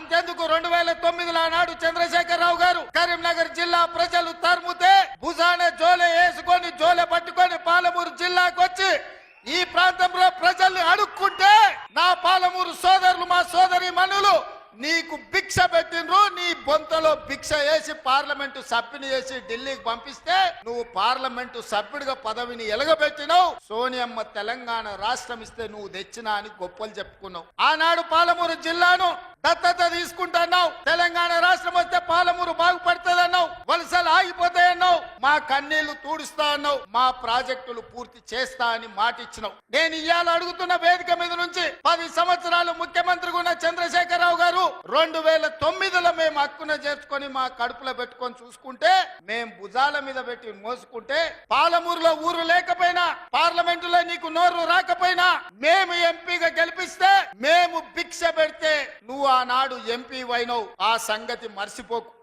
అంతెందుకు రెండు వేల తొమ్మిదిలో ఆనాడు చంద్రశేఖరరావు గారు కరీంనగర్ జిల్లా ప్రజలు తరుముతే నీకు భిక్ష పెట్టినరు నీ బొంతలో భిక్ష వేసి పార్లమెంటు సభ్యుని చేసి ఢిల్లీకి పంపిస్తే నువ్వు పార్లమెంటు సభ్యుడిగా పదవిని ఎలగబెట్టినావు. సోనియమ్మ తెలంగాణ రాష్ట్రం ఇస్తే నువ్వు తెచ్చినా అని గొప్పలు చెప్పుకున్నావు. ఆనాడు పాలమూరు జిల్లాను దత్తత తీసుకుంటున్నావు. తెలంగాణ రాష్ట్రం వస్తే పాలమూరు బాగుపడుతుంది అన్నావు వలసలు ఆగిపోతాయన్నావు. మా కన్నీళ్ళు తూడుస్తా అన్నావు. మా ప్రాజెక్టులు పూర్తి చేస్తా అని మాటిచ్చినావు. నేను ఇవాళ అడుగుతున్న వేదిక మీద నుంచి పది సంవత్సరాలు ముఖ్యమంత్రిగా ఉన్న చంద్రశేఖర్ రెండు వేల తొమ్మిదిలో మేము హక్కున చేర్చుకొని మా కడుపులో పెట్టుకొని చూసుకుంటే మేము భుజాల మీద పెట్టి మోసుకుంటే పాలమూరులో ఊరు లేకపోయినా పార్లమెంటులో నీకు నోరు రాకపోయినా మేము ఎంపీగా గెలిపిస్తే మేము భిక్ష పెడితే నువ్వు ఆనాడు ఎంపీ వైనవు ఆ సంగతి మర్చిపోకు.